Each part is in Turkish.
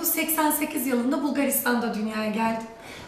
1988 yılında Bulgaristan'da dünyaya geldim.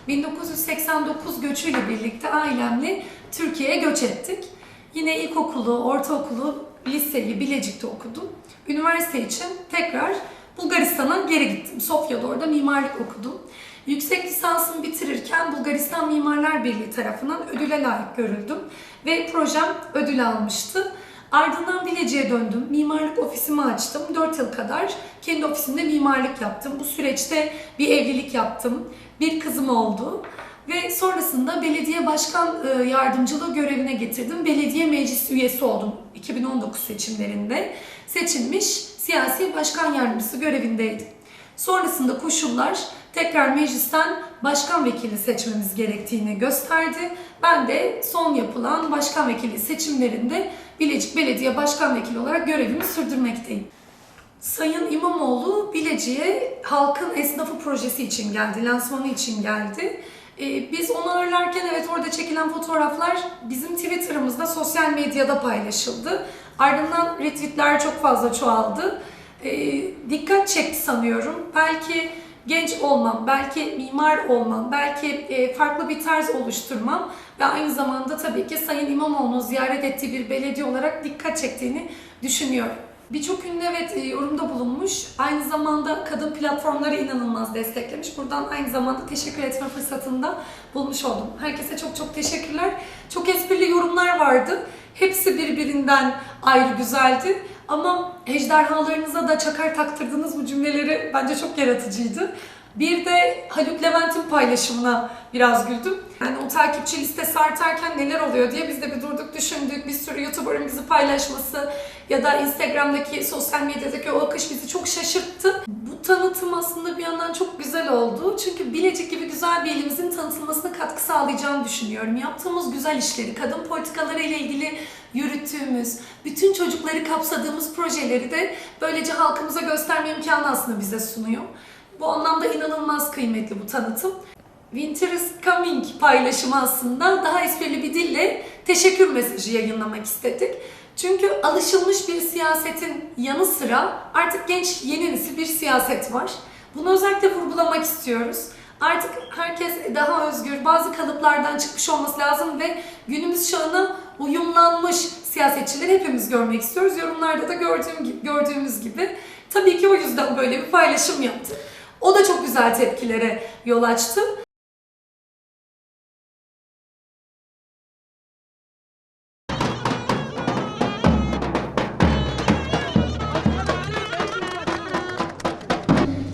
1989 göçüyle birlikte ailemle Türkiye'ye göç ettik. Yine ilkokulu, ortaokulu, liseyi Bilecik'te okudum. Üniversite için tekrar Bulgaristan'a geri gittim. Sofya'da orada mimarlık okudum. Yüksek lisansımı bitirirken Bulgaristan Mimarlar Birliği tarafından ödüle layık görüldüm ve projem ödül almıştı. Ardından Bilecik'e döndüm. Mimarlık ofisimi açtım. 4 yıl kadar kendi ofisimde mimarlık yaptım. Bu süreçte bir evlilik yaptım. Bir kızım oldu. Ve sonrasında belediye başkan e, yardımcılığı görevine getirdim. Belediye meclis üyesi oldum 2019 seçimlerinde. Seçilmiş siyasi başkan yardımcısı görevindeydim. Sonrasında koşullar tekrar meclisten başkan vekili seçmemiz gerektiğini gösterdi. Ben de son yapılan başkan vekili seçimlerinde Bilecik Belediye Başkan Vekili olarak görevimi sürdürmekteyim. Sayın İmamoğlu Bilecik'e halkın esnafı projesi için geldi, lansmanı için geldi. Ee, biz onu ağırlarken evet orada çekilen fotoğraflar bizim Twitter'ımızda, sosyal medyada paylaşıldı. Ardından retweetler çok fazla çoğaldı. Ee, dikkat çekti sanıyorum. Belki genç olmam, belki mimar olmam, belki e, farklı bir tarz oluşturmam ve aynı zamanda tabii ki Sayın İmamoğlu'nun ziyaret ettiği bir belediye olarak dikkat çektiğini düşünüyorum. Birçok ünlü evet e, yorumda bulunmuş. Aynı zamanda kadın platformları inanılmaz desteklemiş. Buradan aynı zamanda teşekkür etme fırsatını da bulmuş oldum. Herkese çok çok teşekkürler. Çok esprili yorumlar vardı. Hepsi birbirinden ayrı güzeldi. Ama ejderhalarınıza da çakar taktırdığınız bu cümleleri bence çok yaratıcıydı. Bir de Haluk Levent'in paylaşımına biraz güldüm. Yani o takipçi listesi artarken neler oluyor diye biz de bir durduk düşündük. Bir sürü YouTuber'ın bizi paylaşması ya da Instagram'daki, sosyal medyadaki o akış bizi çok şaşırttı. Çok güzel oldu. Çünkü Bilecik gibi güzel bir ilimizin tanıtılmasına katkı sağlayacağını düşünüyorum. Yaptığımız güzel işleri, kadın politikaları ile ilgili yürüttüğümüz, bütün çocukları kapsadığımız projeleri de böylece halkımıza gösterme imkanı aslında bize sunuyor. Bu anlamda inanılmaz kıymetli bu tanıtım. Winter is coming paylaşımı aslında daha esprili bir dille teşekkür mesajı yayınlamak istedik. Çünkü alışılmış bir siyasetin yanı sıra artık genç yeni nesil bir siyaset var. Bunu özellikle vurgulamak istiyoruz. Artık herkes daha özgür, bazı kalıplardan çıkmış olması lazım ve günümüz çağına uyumlanmış siyasetçileri hepimiz görmek istiyoruz. Yorumlarda da gördüğüm gördüğümüz gibi. Tabii ki o yüzden böyle bir paylaşım yaptı. O da çok güzel tepkilere yol açtı.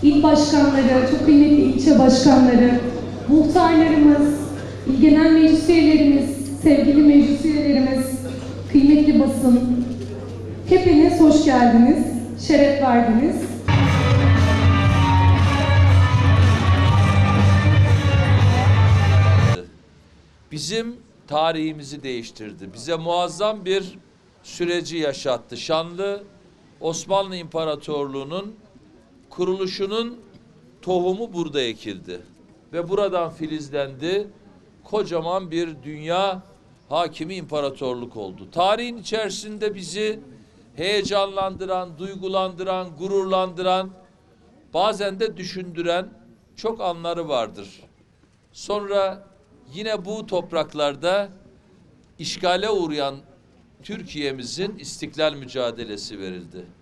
İl başkanları, çok kıymetli ilçe başkanları, muhtarlarımız, il genel meclis üyelerimiz, sevgili meclis üyelerimiz, kıymetli basın, hepiniz hoş geldiniz, şeref verdiniz. bizim tarihimizi değiştirdi. Bize muazzam bir süreci yaşattı. Şanlı Osmanlı İmparatorluğu'nun kuruluşunun tohumu burada ekildi. Ve buradan filizlendi. Kocaman bir dünya hakimi imparatorluk oldu. Tarihin içerisinde bizi heyecanlandıran, duygulandıran, gururlandıran, bazen de düşündüren çok anları vardır. Sonra yine bu topraklarda işgale uğrayan Türkiye'mizin istiklal mücadelesi verildi.